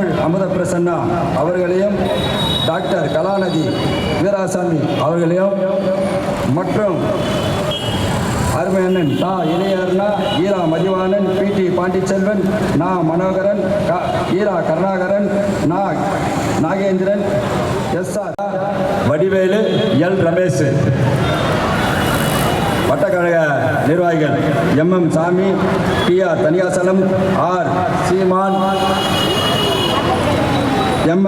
தமிழ் அமுத பிரசன்னா அவர்களையும் டாக்டர் கலாநிதி வீராசாமி அவர்களையும் மற்றும் அருமையண்ணன் தா இளையர்னா ஈரா மதிவாணன் பி டி பாண்டிச்செல்வன் நா மனோகரன் க- ஈரா கருணாகரன் நா Nagendran S R Vadivelu L Ramesh. வட்டக்கழக நிர்வாகிகள் M M Samy T R Thaniyasalam R Seeman M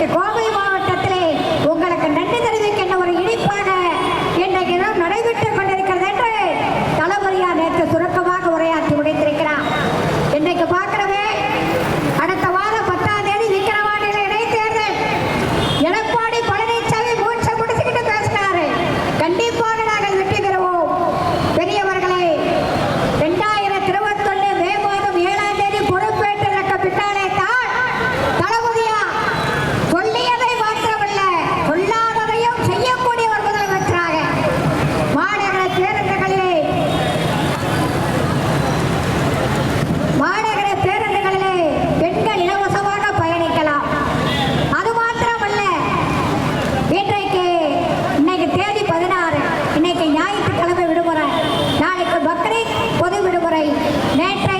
que Bye,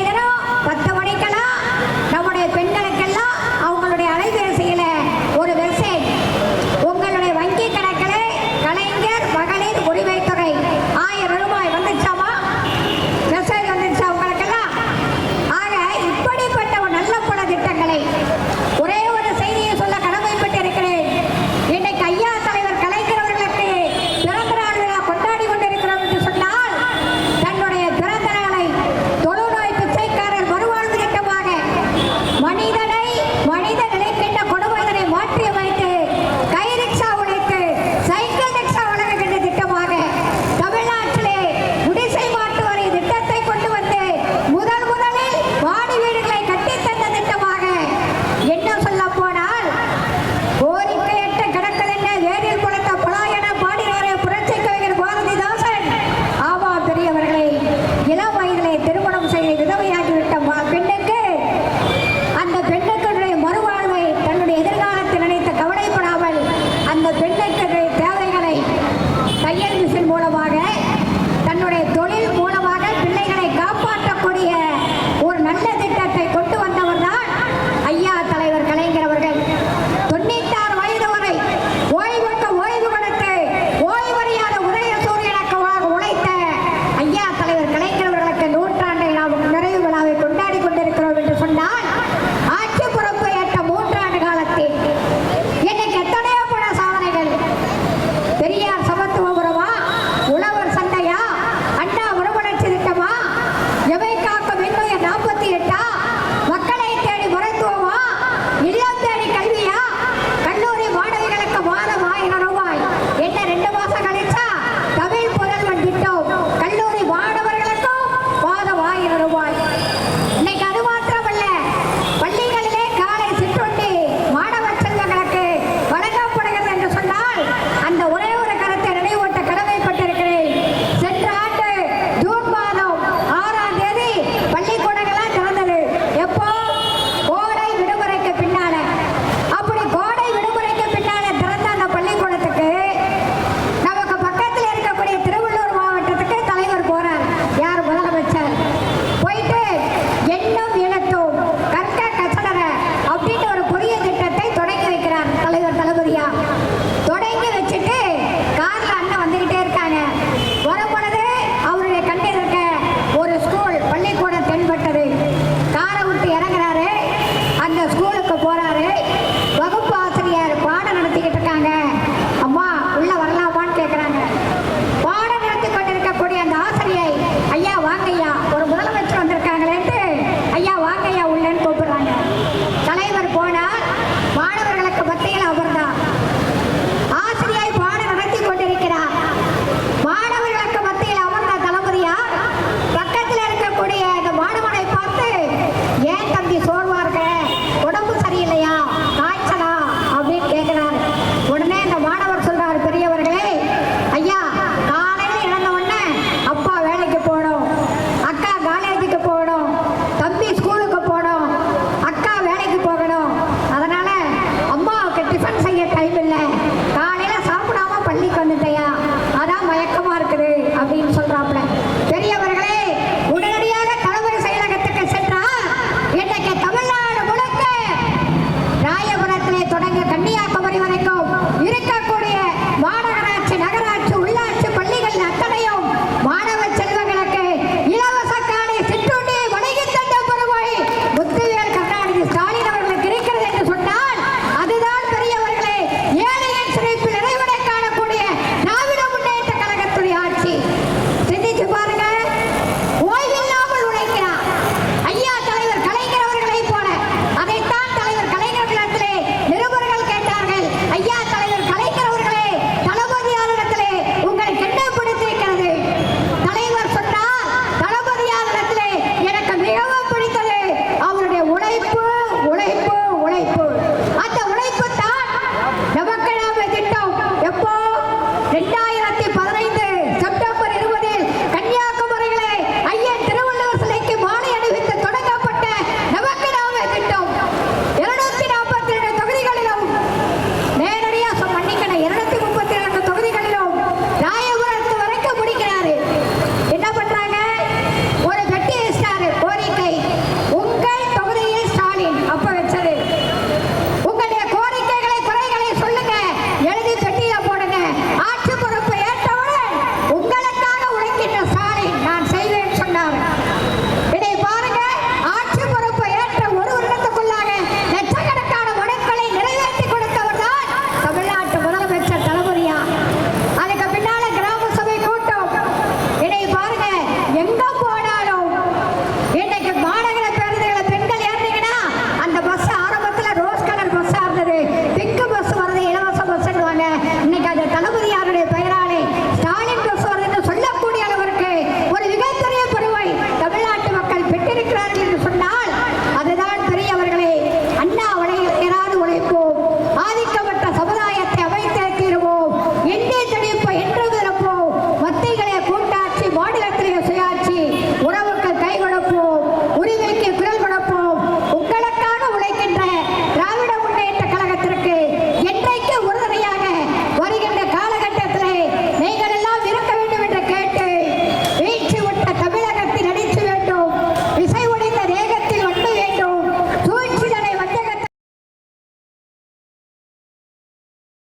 就这样